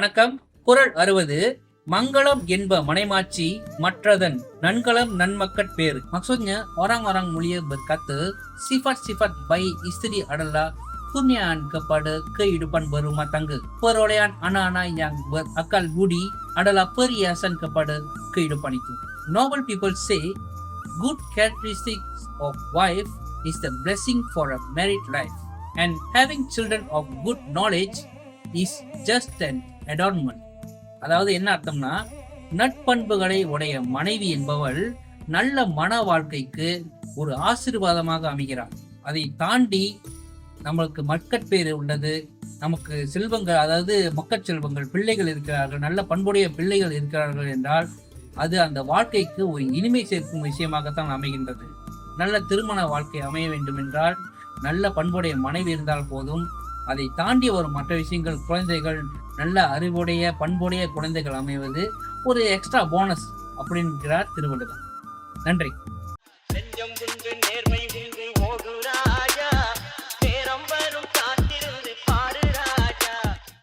வணக்கம் குரல் அறுபது மங்களம் என்ப மனைமாட்சி மற்றதன் நன்கலம் நன்மக்கட் பேரு maksudnya orang-orang mulia berkata sifat-sifat baik isteri adalah kurniaan kepada kehidupan berumah tangga perolehan anak-anak yang berakal budi adalah perhiasan kepada kehidupan itu normal people say good characteristics of wife is the blessing for a married life and having children of good knowledge is just an adornment அதாவது என்ன அர்த்தம்னா நட்பண்புகளை உடைய மனைவி என்பவள் நல்ல மன வாழ்க்கைக்கு ஒரு ஆசீர்வாதமாக அமைகிறாள். அதை தாண்டி நம்மளுக்கு மக்கட்பேறு உள்ளது நமக்கு செல்வங்கள் அதாவது மக்கள் செல்வங்கள் பிள்ளைகள் இருக்கிறார்கள் நல்ல பண்புடைய பிள்ளைகள் இருக்கிறார்கள் என்றால் அது அந்த வாழ்க்கைக்கு ஒரு இனிமை சேர்க்கும் விஷயமாகத்தான் அமைகின்றது. நல்ல திருமண வாழ்க்கை அமைய வேண்டும் என்றால் நல்ல பண்புடைய மனைவி இருந்தால் போதும் அதை தாண்டி வரும் மற்ற விஷயங்கள் குழந்தைகள் நல்ல அறிவுடைய பண்புடைய குழந்தைகள் அமைவது ஒரு எக்ஸ்ட்ரா போனஸ் அப்படின்கிறார் திருவள்ளுவர். நன்றி. நெஞ்சம் குன்று நேர்மை குன்று ஓகுரா